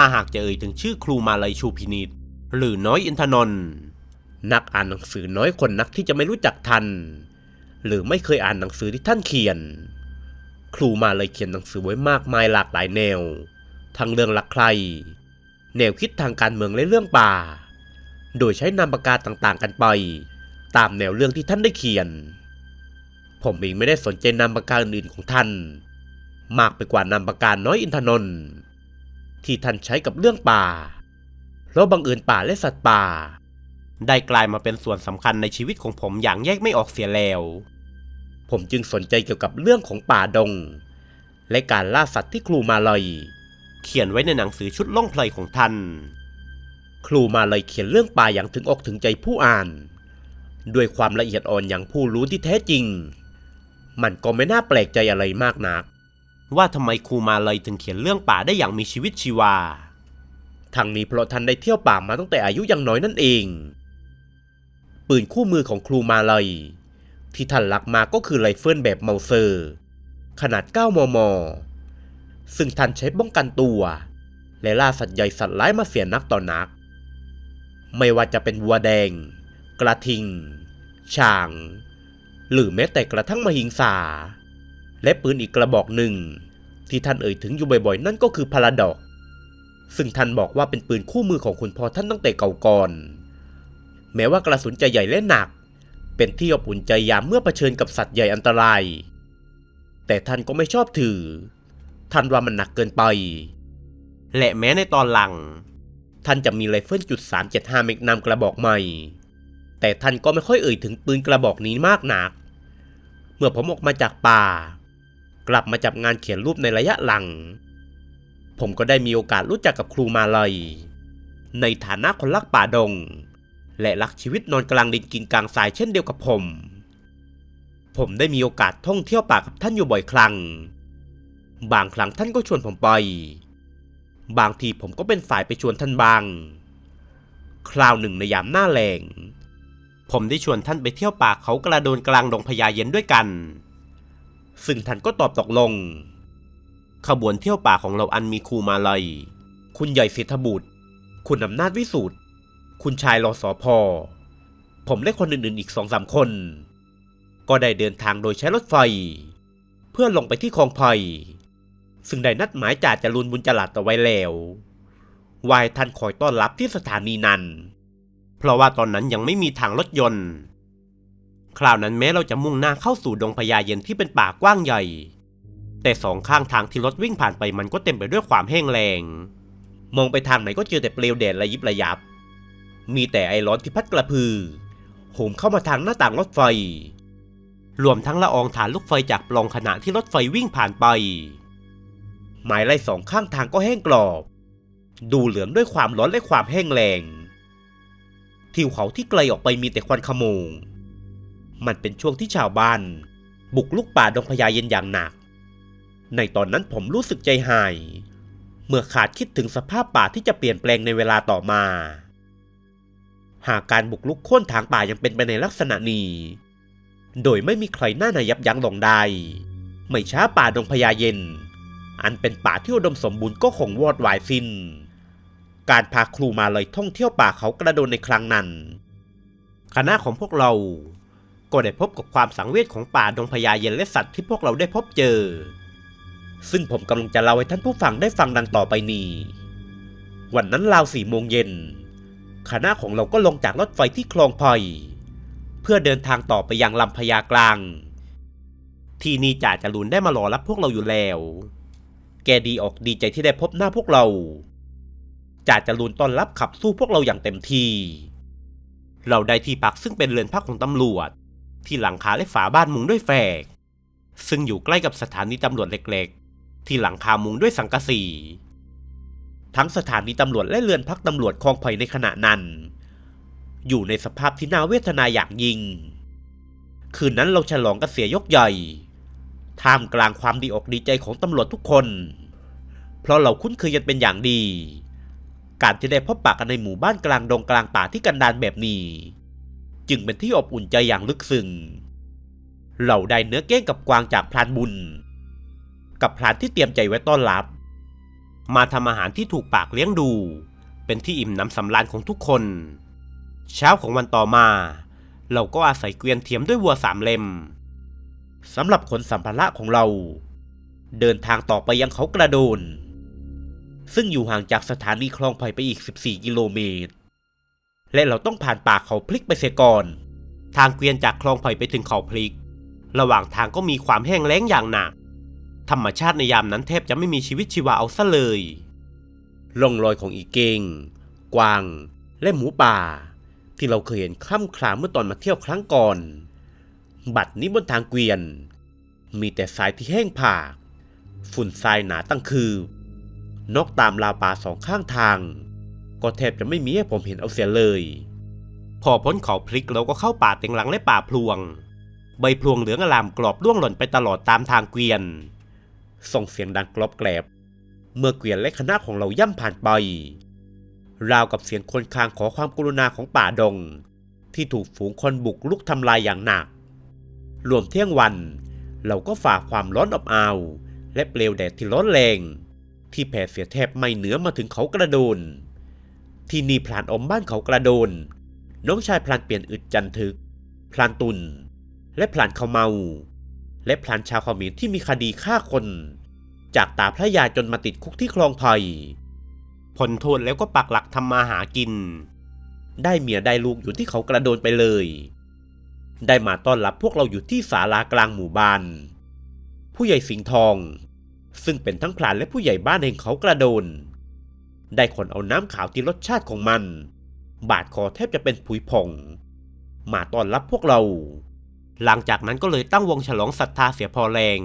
ถ้าหากจะเอ่ยถึงชื่อครูมาลัยชูพินิษหรือน้อยอินทนนท์นักอ่านหนังสือน้อยคนนักที่จะไม่รู้จักท่าน หรือไม่เคยอ่านหนังสือที่ท่านเขียน ครูมาเลยเขียนหนังสือไว้มากมายหลากหลายแนว ทั้งเรื่องรักใคร แนวคิดทางการเมืองและเรื่องป่า โดยใช้นามปากกาต่างๆ กันไป ตามแนวเรื่องที่ท่านได้เขียน ผมเองไม่ได้สนใจนามปากกาอื่นๆของท่าน มากไปกว่านามปากกาน้อยอินทนนท์ ที่ท่านใช้กับเรื่องป่า เพราะบังเอิญป่าและสัตว์ป่า ได้กลายมาเป็นส่วนสำคัญในชีวิตของผมอย่างแยกไม่ออกเสียแล้ว ผมจึงสนใจเกี่ยวกับเรื่องของป่าดง และการล่าสัตว์ที่ครูมาลอย เขียนไว้ในหนังสือชุดล่องเพลยของท่าน ครูมาลอยเขียนเรื่องป่าอย่างถึงอกถึงใจผู้อ่าน ด้วยความละเอียดอ่อนอย่างผู้รู้ที่แท้จริง มันก็ไม่น่าแปลกใจอะไรมากนัก ว่าทำไมครูมาเลยถึงเขียนเรื่องป่าได้อย่างมีชีวิตชีวา ทั้งนี้เพราะท่านได้เที่ยวป่ามาตั้งแต่อายุยังน้อยนั่นเอง ปืนคู่มือของครูมาเลยที่ท่านลักมาก็คือไรเฟิลแบบเมาเซอร์ ขนาด 9 มม ซึ่งท่านใช้ป้องกันตัว และล่าสัตว์ใหญ่สัตว์ร้ายมาเสียนักต่อนัก ไม่ว่าจะเป็นวัวแดง กระทิงช้าง หรือแม้แต่กระทั่งมหิงสา และปืนอีกกระบอกหนึ่ง ที่ท่านเอ่ยถึงอยู่บ่อยๆ นั่นก็คือพาราดอก ซึ่งท่านบอกว่าเป็นปืนคู่มือของคุณพ่อท่านตั้งแต่เก่าก่อน แม้ว่ากระสุนจะใหญ่และหนัก เป็นที่อบอุ่นใจยามเมื่อเผชิญกับสัตว์ใหญ่อันตราย แต่ท่านก็ไม่ชอบถือ ท่านว่ามันหนักเกินไป และแม้ในตอนหลัง ท่านจะมีไรเฟิลจุด375เมกนัมกระบอกใหม่ แต่ท่านก็ไม่ค่อยเอ่ยถึงปืนกระบอกนี้มากนัก เมื่อผมออกมาจากป่า กลับมาจับงานเขียนรูปในระยะหลัง ผมก็ได้มีโอกาสรู้จักกับครูมาลัยในฐานะคนรักป่าดง และรักชีวิตนอนกลางดินกินกลางทรายเช่นเดียวกับผม ผมได้มีโอกาสท่องเที่ยวป่ากับท่านอยู่บ่อยครั้ง บางครั้งท่านก็ชวนผมไป บางทีผมก็เป็นฝ่ายไปชวนท่านบาง คราวหนึ่งในยามหน้าแรงผมได้ชวนท่านไปเที่ยวป่าเขากระโดนกลางดงพญาเย็นด้วยกัน ซึ่งท่านก็ตอบตกลง ขบวนเที่ยวป่าของเราอันมีครูมาลัย คุณใหญ่เศรษฐบุตร คุณอำนาจวิสุทธ์คุณชายรอสอพอ ผมและคนอื่นๆอีกสองสามคน ก็ได้เดินทางโดยใช้รถไฟ เพื่อลงไปที่คลองไผ่ซึ่งได้นัดหมายจ่าจรูนบุญจลัดเอาไว้แล้ววายท่านคอยต้อนรับที่สถานีนั้น เพราะว่าตอนนั้นยังไม่มีทางรถยนต์ คราวนั้นแม้เราจะมุ่งหน้าเข้าสู่ดงพญาเย็นที่เป็นป่ากว้างใหญ่ แต่สองข้างทางที่รถวิ่งผ่านไปมันก็เต็มไปด้วยความแห้งแล้งมองไปทางไหนก็เจอแต่เปลวแดดระยิบระยับ มีแต่ไอร้อนที่พัดกระพือโหมเข้ามาทางหน้าต่างรถไฟ รวมทั้งละอองฐานลูกไฟจากปล่องขณะที่รถไฟวิ่งผ่านไปไม้ไล่สองข้างทางก็แห้งกรอบ ดูเหลืองด้วยความร้อนและความแห้งแรงทิวเขาที่ไกลออกไปมีแต่ควันขโมง มันเป็นช่วงที่ชาวบ้าน บุกลุกป่าดงพญาเย็นอย่างหนัก ในตอนนั้นผมรู้สึกใจหาย เมื่อขาดคิดถึงสภาพป่าที่จะเปลี่ยนแปลงในเวลาต่อมา หากการบุกลุกค่นถางป่ายังเป็นไปในลักษณะนี้ โดยไม่มีใครหน้าไหนยับยั้งลงได้ ไม่ช้าป่าดงพญาเย็น อันเป็นป่าที่อุดมสมบูรณ์ก็คงวอดวายสิน้น การพาครูมาเลยท่องเที่ยวป่าเขากระโดนในครั้งนั้นคณะของพวกเรา ก็ได้พบกับความสังเวชของป่าดงพญาเย็นและสัตว์ที่พวกเราได้พบเจอ ซึ่งผมกำลังจะเล่าให้ท่านผู้ฟังได้ฟังดังต่อไปนี้วันนั้นราวสี่โมงเย็นคณะของเราก็ลงจากรถไฟที่คลองไผ่เพื่อเดินทางต่อไปยังลำพญากลาง ที่นี่จ่าจรูนได้มารอรับพวกเราอยู่แล้ว แกดีออกดีใจที่ได้พบหน้าพวกเราจ่าจรูนต้อนรับขับสู้พวกเราอย่างเต็มที่ เราได้ที่พักซึ่งเป็นเรือนพักของตำรวจ ที่หลังคาและฝาบ้านมุงด้วยแฝก ซึ่งอยู่ใกล้กับสถานีตำรวจเล็กๆ ที่หลังคามุงด้วยสังกะสี ทั้งสถานีตำรวจและเรือนพักตำรวจคลองไผ่ในขณะนั้น อยู่ในสภาพที่น่าเวทนาอย่างยิ่ง คืนนั้นเราฉลองกันเสียยกใหญ่ ท่ามกลางความดีอกดีใจของตำรวจทุกคน เพราะเราคุ้นเคยกันเป็นอย่างดี การที่ได้พบปะกันในหมู่บ้านกลางดงกลางป่าที่กันดานแบบนี้ จึงเป็นที่อบอุ่นใจอย่างลึกซึ้งเราได้เนื้อเก้งกับกวางจากพรานบุญ กับพรานที่เตรียมใจไว้ต้อนรับ มาทำอาหารที่ถูกปากเลี้ยงดู เป็นที่อิ่มหน้ำสำราญของทุกคน เช้าของวันต่อมา เราก็อาศัยเกวียนเทียมด้วยวัวสามเล่มสำหรับขนสัมภาระของเรา เดินทางต่อไปยังเขากระโดน ซึ่งอยู่ห่างจากสถานีคลองไผ่ไปอีก 14 กิโลเมตร และเราต้องผ่านป่าเขาพลิกไปเสียก่อน ทางเกวียนจากคลองไผ่ไปถึงเขาพลิก ระหว่างทางก็มีความแห้งแล้งอย่างหนัก ธรรมชาติในยามนั้นแทบจะไม่มีชีวิตชีวาเอาซะเลยร่องรอยของอีเกง กวาง และหมูป่า ที่เราเคยเห็นคล่ำคลาเมื่อตอนมาเที่ยวครั้งก่อน บัดนี้บนทางเกวียน มีแต่ทรายที่แห้งผาก ฝุ่นทรายหนาตั้งคืบนกตามราป่าสองข้างทาง ก็แทบจะไม่มีให้ผมเห็นเอาเสียเลย พอพ้นเขาพลิกเราก็เข้าป่าเต็งหลังและป่าพลวง ใบพลวงเหลืองอลามกรอบร่วงหล่นไปตลอดตามทางเกวียน ส่งเสียงดังกรอบแกรบเมื่อเกวียนและคณะของเราย่ำผ่านไป ราวกับเสียงคนคางขอความกรุณาของป่าดง ที่ถูกฝูงคนบุกลุกทำลายอย่างหนัก รวมเที่ยงวัน เราก็ฝ่าความร้อนอบอ้าวและเปลวแดดที่ร้อนแรง ที่แผ่เสียแทบไม่เหนือมาถึงเขากระโดน ที่นี่พลานอมบ้านเขากระโดน น้องชายพลานเปลี่ยนอึดจันทึก พลานตุน และพลานเขาเมา และพลานชาวขมิรที่มีคดีฆ่าคน จากตาพระยาจนมาติดคุกที่คลองไผ่ผลโทษแล้วก็ปักหลักทำมาหากิน ได้เมียได้ลูกอยู่ที่เขากระโดนไปเลย ได้มาต้อนรับพวกเราอยู่ที่ศาลากลางหมู่บ้าน ผู้ใหญ่สิงห์ทอง ซึ่งเป็นทั้งพลานและผู้ใหญ่บ้านแห่งเขากระโดน ได้ขนเอาน้ำขาวที่รสชาติของมัน บาดคอแทบจะเป็นผุยผงมาต้อนรับพวกเรา หลังจากนั้นก็เลยตั้งวงฉลองศรัทธาเสียพอแรง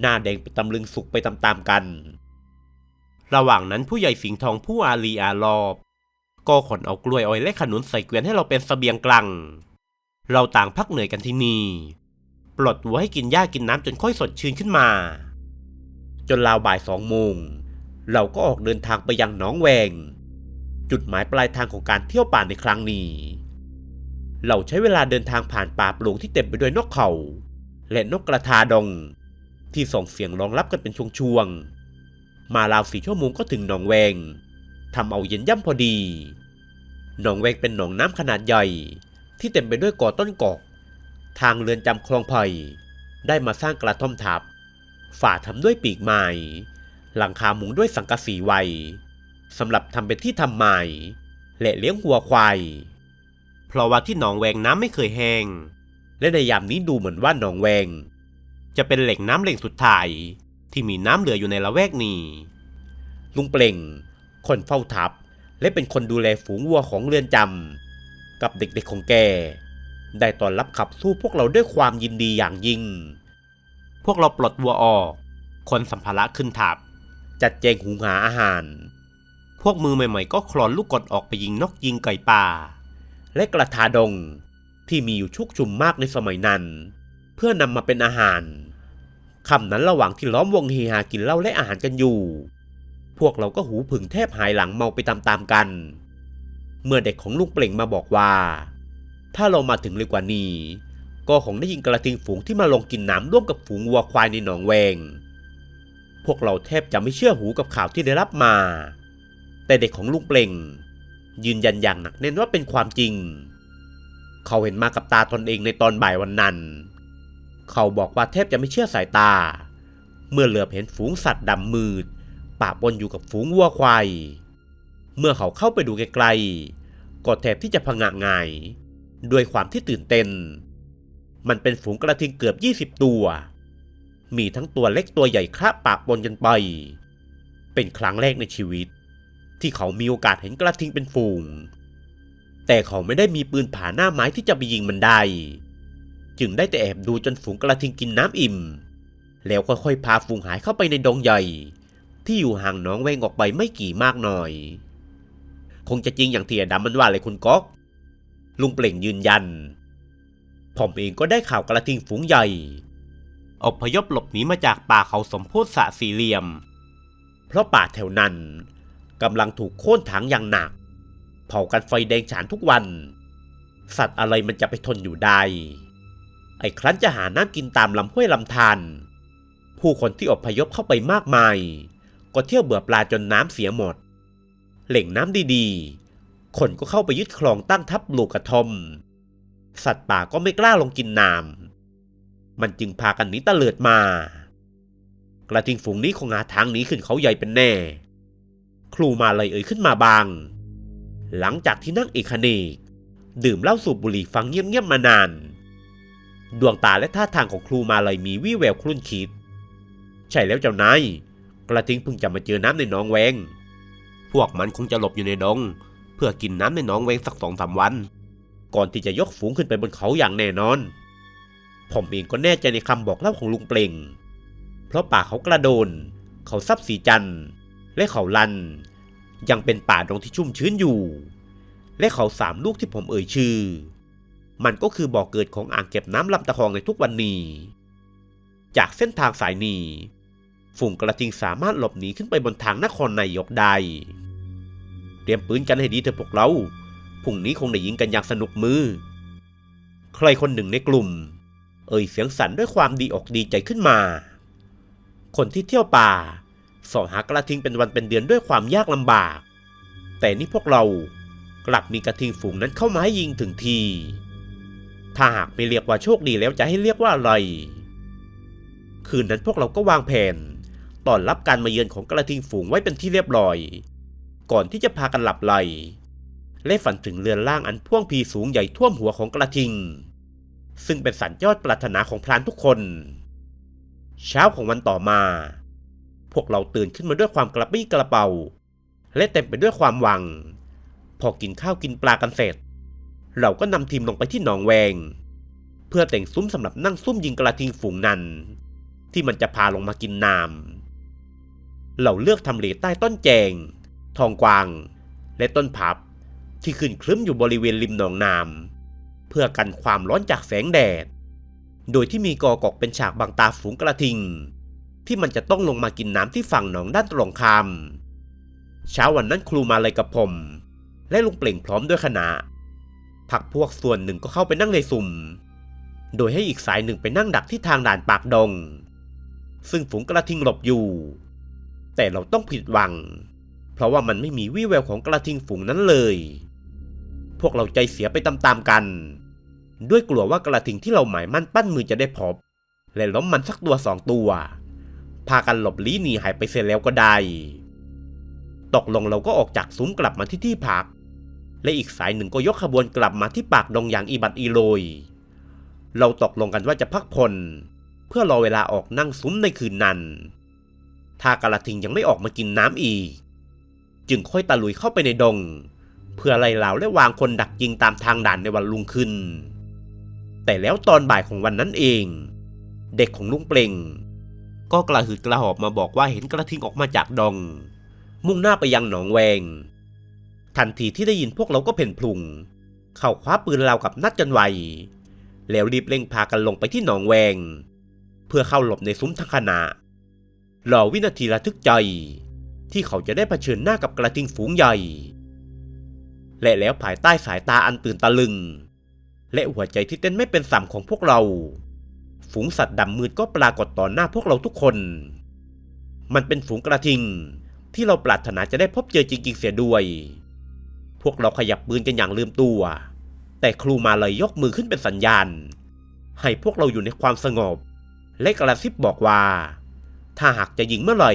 หน้าแดงเป็นตำลึงสุกไปตามๆกัน ระหว่างนั้นผู้ใหญ่สิงห์ทองผู้อารีอารอบ ก็ขนเอากล้วยอ้อยและขนุนใส่เกวียนให้เราเป็นเสบียงกลางเราต่างพักเหนื่อยกันที่นี่ ปลดวัวให้กินหญ้ากินน้ำจนค่อยสดชื่นขึ้นมา จนราวบ่ายสองโมง เราก็ออกเดินทางไปยังหนองแวง จุดหมายปลายทางของการเที่ยวป่าในครั้งนี้ เราใช้เวลาเดินทางผ่านป่าปลงที่เต็มไปด้วยนกเขา และนกกระทาดงที่ส่งเสียงร้องรับกันเป็นช่วงๆมาราวสี่ชั่วโมงก็ถึงหนองแวงทำเอาเย็นย่ำพอดี หนองแวงเป็นหนองน้ำขนาดใหญ่ ที่เต็มไปด้วยก่อต้นกอกทางเรือนจำคลองไผ่ได้มาสร้างกระท่อมทับฝาทำด้วยปีกไม้ หลังคามุงด้วยสังกะสีไว้สำหรับทำเป็นที่ทำไม้และเลี้ยงวัวควายเพราะว่าที่หนองแวงน้ำไม่เคยแห้ง และในยามนี้ดูเหมือนว่าหนองแวง จะเป็นแหล่งน้ำแหล่งสุดท้ายที่มีน้ำเหลืออยู่ในละแวกนี้ ลุงเปล่ง คนเฝ้าทับ และเป็นคนดูแลฝูงวัวของเรือนจำกับเด็กๆของแก ได้ต้อนรับขับสู้พวกเราด้วยความยินดีอย่างยิ่ง พวกเราปลดวัวออก คนสัมภาระขึ้นทับ จัดแจงหุงหาอาหาร พวกมือใหม่ๆ ก็คลอนลูกกดออกไปยิงนกยิงไก่ป่า และกระทาดงที่มีอยู่ชุกชุมมากในสมัยนั้น เพื่อนำมาเป็นอาหารคำนั้นระหว่างที่ล้อมวงเฮฮากินเหล้าและอาหารกันอยู่ พวกเราก็หูผึ่งแทบหายหลังเมาไปตามๆกัน เมื่อเด็กของลุงเปล่งมาบอกว่า ถ้าเรามาถึงเร็วกว่านี้ ก็คงได้ยินกระทิงฝูงที่มาลงกินน้ำร่วมกับฝูงวัวควายในหนองแวง พวกเราแทบจะไม่เชื่อหูกับข่าวที่ได้รับมา แต่เด็กของลุงเปล่ง ยืนยันอย่างหนักแน่นว่าเป็นความจริง เขาเห็นมากับตาตนเองในตอนบ่ายวันนั้น เขาบอกว่าแทบจะไม่เชื่อสายตา เมื่อเหลือบเห็นฝูงสัตว์ดำมืดปะปนอยู่กับฝูงวัวควายเมื่อเขาเข้าไปดูไกลๆก็แทบที่จะพงะงาย ด้วยความที่ตื่นเต้น มันเป็นฝูงกระทิงเกือบ 20 ตัว มีทั้งตัวเล็กตัวใหญ่คละปะปนกันไป เป็นครั้งแรกในชีวิต ที่เขามีโอกาสเห็นกระทิงเป็นฝูง แต่เขาไม่ได้มีปืนผาหน้าไม้ที่จะไปยิงมันได้ จึงได้แต่แอบดูจนฝูงกระทิงกินน้ำอิ่ม แล้วค่อยๆพาฝูงหายเข้าไปในดงใหญ่ ที่อยู่ห่างน้องแวงออกไปไม่กี่มากหน่อย คงจะจริงอย่างที่อดำมันว่าเลยคุณก๊อก ลุงเปล่งยืนยัน ผมเองก็ได้ข่าวกระทิงฝูงใหญ่ อพยพหลบหนีมาจากป่าเขาสมโพธิสะสี่เหลี่ยม เพราะป่าแถวนั้นกำลังถูกโค่นถางอย่างหนัก เผากันไฟแดงฉานทุกวัน สัตว์อะไรมันจะไปทนอยู่ได้ ไอ้ครั้นจะหาน้ำกินตามลำห้วยลำธารผู้คนที่อพยพเข้าไปมากมาย ก็เที่ยวเบื่อปลาจนน้ำเสียหมดเหล่งน้ำดีๆ คนก็เข้าไปยึดคลองตั้งทับปลูกกระทม สัตว์ป่าก็ไม่กล้าลงกินน้ำ มันจึงพากันหนีตะเลิดมา กระทิงฝูงนี้คงหาทางหนีขึ้นเขาใหญ่เป็นแน่ ครูมาเลยเอ่ยขึ้นมาบาง หลังจากที่นั่งเอกเนกดื่มเหล้าสูบบุหรี่ฟังเงียบๆมานาน ดวงตาและท่าทางของครูมาเลยมีวี่แววครุ่นคิด ใช่แล้วเจ้านายกระทิงเพิ่งจะมาเจอน้ำในหนองแวง พวกมันคงจะหลบอยู่ในดง เพื่อกินน้ำในหนองแวงสักสองสามวัน ก่อนที่จะยกฝูงขึ้นไปบนเขาอย่างแน่นอน ผมเองก็แน่ใจในคำบอกเล่าของลุงเปล่ง เพราะป่าเขากระโดน เขาซับสีจันทร์และเขาลัน ยังเป็นป่าดงที่ชุ่มชื้นอยู่ และเขาสามลูกที่ผมเอ่ยชื่อ มันก็คือบ่อกเกิดของอ่างเก็บน้ำลำตะคองในทุกวันนี้ จากเส้นทางสายนี้ ฝูงกระทิงสามารถหลบหนีขึ้นไปบนทางนครนายกได้เตรียมปืนกันให้ดีเถอะพวกเราพรุ่งนี้คงได้ยิงกันอย่างสนุกมือ ใครคนหนึ่งในกลุ่ม เอ่ยเสียงสั่นด้วยความดีอกดีใจขึ้นมา คนที่เที่ยวป่าสอหากระทิงเป็นวันเป็นเดือนด้วยความยากลำบาก แต่นี่พวกเรากลับมีกระทิงฝูงนั้นเข้ามาให้ยิงถึงที ถ้าหากไม่เรียกว่าโชคดีแล้วจะให้เรียกว่าอะไร คืนนั้นพวกเราก็วางแผนต้อนรับการมาเยือนของกระทิงฝูงไว้เป็นที่เรียบร้อย ก่อนที่จะพากันหลับไหลและฝันถึงเรือนล่างอันพ่วงพีสูงใหญ่ท่วมหัวของกระทิง ซึ่งเป็นสัญยอดปรารถนาของพรานทุกคน เช้าของวันต่อมา พวกเราตื่นขึ้นมาด้วยความกระปี้กระเป๋า และเต็มไปด้วยความหวัง พอกินข้าวกินปลากันเสร็จ เราก็นำทีมลงไปที่หนองแวง เพื่อแต่งซุ้มสำหรับนั่งซุ่มยิงกระทิงฝูงนั้น ที่มันจะพาลงมากินน้ำเราเลือกทำเลใต้ต้นแจง ทองกวาง และต้นพับที่ขึ้นคลึ้มอยู่บริเวณริมหนองน้ำ พื่อกันความร้อนจากแสงแดด โดยที่มีกอกอกเป็นฉากบังตาฝูงกระทิง ที่มันจะต้องลงมากินน้ำที่ฝั่งหนองด้านตรงข้ามเช้าวันนั้นครูมาเลยกับผม และลุงเปล่งพร้อมด้วยคณะพักพวกส่วนหนึ่งก็เข้าไปนั่งในสุ่ม โดยให้อีกสายหนึ่งไปนั่งดักที่ทางด่านปากดง ซึ่งฝูงกระทิงหลบอยู่ แต่เราต้องผิดหวัง เพราะว่ามันไม่มีวี่แววของกระทิงฝูงนั้นเลย พวกเราใจเสียไปตามๆกัน ด้วยกลัวว่ากระทิงที่เราหมายมั่นปั้นมือจะได้พบ และล้มมันสักตัวสองตัว พากันหลบลี้หนีหายไปเสียแล้วก็ได้ ตกลงเราก็ออกจากซุ้มกลับมาที่ที่พัก และอีกสายหนึ่งก็ยกขบวนกลับมาที่ปากดงอย่างอีบัดอีโรยเราตกลงกันว่าจะพักผ่อนเพื่อรอเวลาออกนั่งซุ้มในคืนนั้น ถ้ากระทิงยังไม่ออกมากินน้ำอีก จึงค่อยตะลุยเข้าไปในดง เพื่อไล่เหล่าและวางคนดักยิงตามทางด่านในวันรุ่งขึ้น แต่แล้วตอนบ่ายของวันนั้นเอง เด็กของลุงเปล่ง ก็กระหืดกระหอบมาบอกว่าเห็นกระทิงออกมาจากดอง มุ่งหน้าไปยังหนองแวง ทันทีที่ได้ยินพวกเราก็เพ่นพลุง เข้าคว้าปืนเรากับนัดกันไว แล้วรีบเร่งพากันลงไปที่หนองแวง เพื่อเข้าหลบในซุ้มทั้งคณะรอวินาทีระทึกใจ ที่เขาจะได้เผชิญหน้ากับกระทิงฝูงใหญ่ และแล้วภายใต้สายตาอันตื่นตะลึง และหัวใจที่เต้นไม่เป็นสัมของพวกเรา ฝูงสัตว์ดำมืดก็ปรากฏต่อหน้าพวกเราทุกคน มันเป็นฝูงกระทิง ที่เราปรารถนาจะได้พบเจอจริงๆเสียด้วย พวกเราขยับปืนกันอย่างลืมตัว แต่ครูมาเลยยกมือขึ้นเป็นสัญญาณ ให้พวกเราอยู่ในความสงบ และกระซิบบอกว่า ถ้าหากจะยิงเมื่อไหร่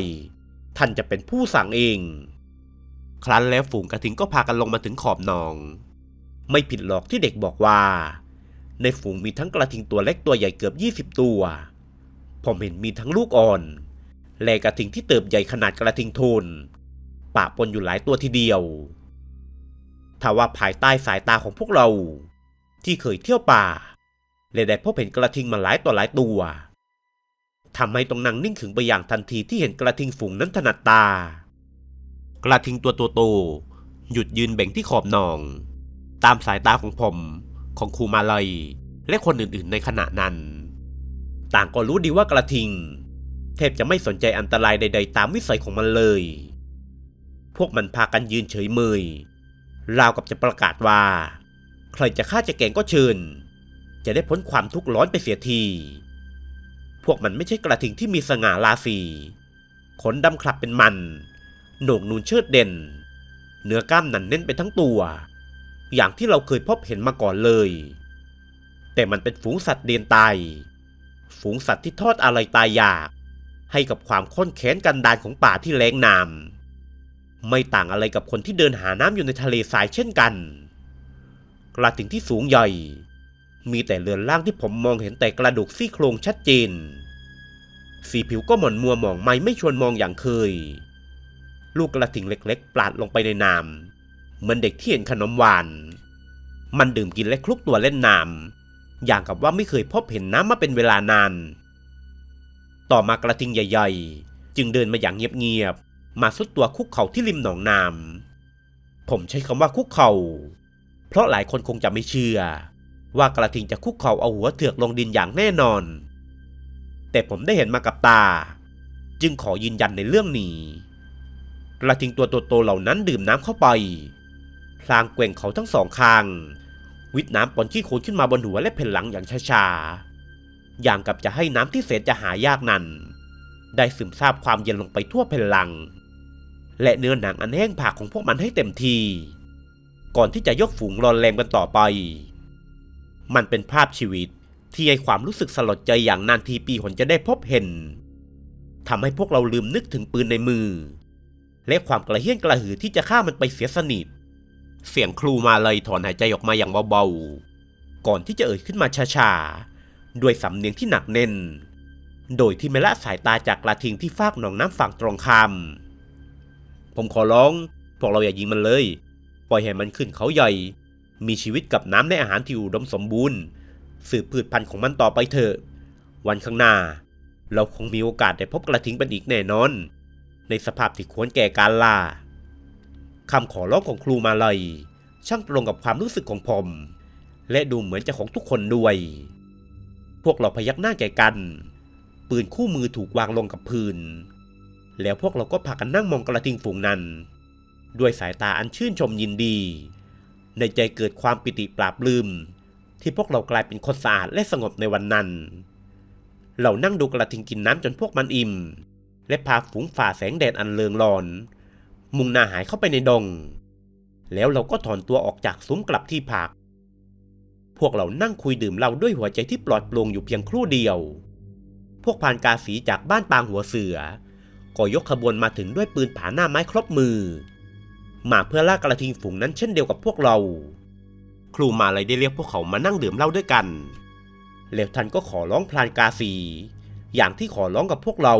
ท่านจะเป็นผู้สั่งเอง ครั้นแล้วฝูงกระทิงก็พากันลงมาถึงขอบหนอง ไม่ผิดหรอกที่เด็กบอกว่า ในฝูงมีทั้งกระทิงตัวเล็กตัวใหญ่เกือบ 20 ตัว ผมเห็นมีทั้งลูกอ่อน และกระทิงที่เติบใหญ่ขนาดกระทิงโทนปะปนอยู่หลายตัวทีเดียวถ้าว่าภายใต้สายตาของพวกเรา ที่เคยเที่ยวป่าและได้พบเห็นกระทิงมาหลายต่อหลายตัวทำให้ต้องนั่งนิ่งขึงไปอย่างทันทีที่เห็นกระทิงฝูงนั้นถนัดตา กระทิงตัวโตๆหยุดยืนเบ่งที่ขอบหนอง ตามสายตาของผมของครูมาลัย และคนอื่นๆในขณะนั้น ต่างก็รู้ดีว่ากระทิงแทบจะไม่สนใจอันตรายใด ๆ ตามวิสัยของมันเลย พวกมันพากันยืนเฉยเมยราวกับจะประกาศว่า ใครจะฆ่าจะแกงก็เชิญ จะได้พ้นความทุกข์ร้อนไปเสียที พวกมันไม่ใช่กระทิงที่มีสง่าราศีขนดำคลับเป็นมัน โหนกนูนเชิดเด่น เนื้อกล้ามหนันเน้นไปทั้งตัว อย่างที่เราเคยพบเห็นมาก่อนเลย แต่มันเป็นฝูงสัตว์เดียนตายฝูงสัตว์ที่ทอดอะไรตายอยาก ให้กับความข้นแค้นกันดานของป่าที่แรงน้ำไม่ต่างอะไรกับคนที่เดินหาน้ำอยู่ในทะเลทรายเช่นกันกระทิงที่สูงใหญ่ มีแต่เรือนล่างที่ผมมองเห็นแต่กระดูกซี่โครงชัดเจน สีผิวก็หม่นมัวหมองไม่ไม่ชวนมองอย่างเคย ลูกกระทิงเล็กๆ ปลาดลงไปในน้ำ เหมือนเด็กที่เห็นขนมหวาน มันดื่มกินและคลุกตัวเล่นน้ำอย่างกับว่าไม่เคยพบเห็นน้ำมาเป็นเวลานาน ต่อมากระทิงใหญ่ ๆ จึงเดินมาอย่างเงียบๆมาสุดตัวคุกเข่าที่ริมหนองน้ำผมใช้คำว่าคุกเข่า เพราะหลายคนคงจะไม่เชื่อ ว่ากระทิงจะคุกเข่าเอาหัวเถือกลงดินอย่างแน่นอน แต่ผมได้เห็นมากับตา จึงขอยืนยันในเรื่องนี้กระทิงตัวโตๆเหล่านั้นดื่มน้ำเข้าไป ลางแกว่งเขาทั้งสองข้าง วิดน้ำปนขี้โคลนขึ้นมาบนหัวและแผ่นหลังอย่างช้าๆ อย่างกับจะให้น้ำที่เศษจะหายากนั้น ได้ซึมซาบความเย็นลงไปทั่วแผ่นหลัง และเนื้อหนังอันแห้งผากของพวกมันให้เต็มที ก่อนที่จะยกฝูงรอนแรงกันต่อไป มันเป็นภาพชีวิตที่ให้ความรู้สึกสลดใจอย่างนานทีปีหนจะได้พบเห็นทำให้พวกเราลืมนึกถึงปืนในมือ และความกระเฮี้ยนกระหือที่จะฆ่ามันไปเสียสนิท เสียงครูมาเลยถอนหายใจออกมาอย่างเบาๆ ก่อนที่จะเอ่ยขึ้นมาช้าๆ ด้วยสำเนียงที่หนักแน่น โดยที่ไม่ละสายตาจากกระทิงที่ฟากหนองน้ำฝั่งตรงข้ามผมขอร้องพวกเราอย่ายิงมันเลย ปล่อยให้มันขึ้นเขาใหญ่ มีชีวิตกับน้ำในอาหารที่อุดมสมบูรณ์ สืบพืชพันธุ์ของมันต่อไปเถอะ วันข้างหน้า เราคงมีโอกาสได้พบกระทิงเป็นอีกแน่นอน ในสภาพที่ควรแก่การล่า คำขอร้องของครูมาลัย ช่างตรงกับความรู้สึกของผม และดูเหมือนจะของทุกคนด้วย พวกเราพยักหน้าแก่กัน ปืนคู่มือถูกวางลงกับพื้น แล้วพวกเราก็พากันนั่งมองกระทิงฝูงนั้น ด้วยสายตาอันชื่นชมยินดี ในใจเกิดความปิติปราบลืม ที่พวกเรากลายเป็นคนสะอาดและสงบในวันนั้น เรานั่งดูกระทิงกินน้ำจนพวกมันอิ่ม และพาฝูงฝ่าแสงแดดอันเลืองรอน มุ่งหน้าหายเข้าไปในดง แล้วเราก็ถอนตัวออกจากซุ้มกลับที่พัก พวกเรานั่งคุยดื่มเหล้าด้วยหัวใจที่ปลอดโปร่งอยู่เพียงครู่เดียว พวกพานกาสีจากบ้านปางหัวเสือ ก็ยกขบวนมาถึงด้วยปืนผาหน้าไม้ครบมือ มาเพื่อล่ากระทิงฝูงนั้นเช่นเดียวกับพวกเรา ครูมาเลยได้เรียกพวกเขามานั่งดื่มเหล้าด้วยกันแล้วท่านก็ขอร้องพลานกาสีอย่างที่ขอร้องกับพวกเรา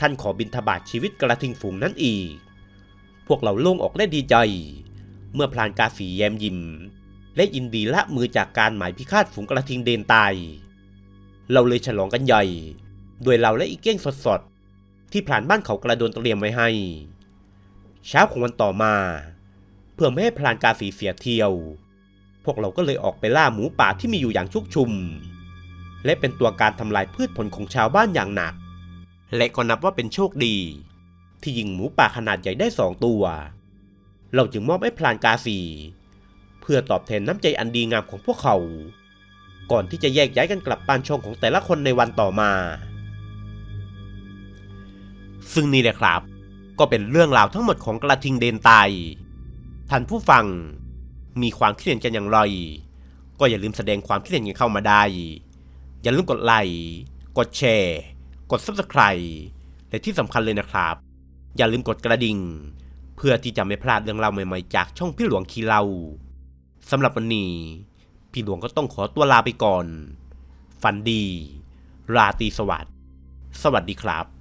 ท่านขอบินทบาทชีวิตกระทิงฝูงนั้นอีก พวกเราโล่งอกและดีใจ เมื่อพลานกาสีแย้มยิ้มและยินดีละมือจากการหมายพิฆาตฝูงกระทิงเดนตาย เราเลยฉลองกันใหญ่ โดยเราและอีกเก้งสดๆ ที่พลานบ้านเขากระโดนเตรียมไว้ให้ เช้าของวันต่อมา เพื่อไม่ให้พลานกาสีเสียเที่ยว พวกเราก็เลยออกไปล่าหมูป่าที่มีอยู่อย่างชุกชุม และเป็นตัวการทำลายพืชผลของชาวบ้านอย่างหนัก และก็นับว่าเป็นโชคดี ที่ยิงหมูป่าขนาดใหญ่ได้สองตัว เราจึงมอบให้พลานกาสี เพื่อตอบแทนน้ำใจอันดีงามของพวกเขา ก่อนที่จะแยกย้ายกันกลับบ้านช่องของแต่ละคนในวันต่อมา ซึ่งนี่แหละครับ ก็เป็นเรื่องราวทั้งหมดของกระทิงเดนไตายท่านผู้ฟังมีความคิดเห็นกันอย่างไรก็อย่าลืมแสดงความคิดเห็นกันเข้ามาได้ อย่าลืมกดไลค์ กดแชร์ กด subscribe และที่สำคัญเลยนะครับ อย่าลืมกดกระดิ่ง เพื่อที่จะไม่พลาดเรื่องราวใหม่ๆ จากช่องพี่หลวงคีเล่าสำหรับวันนี้ พี่หลวงก็ต้องขอตัวลาไปก่อน ฝันดี ราตรีสวัสดิ์ สวัสดีครับ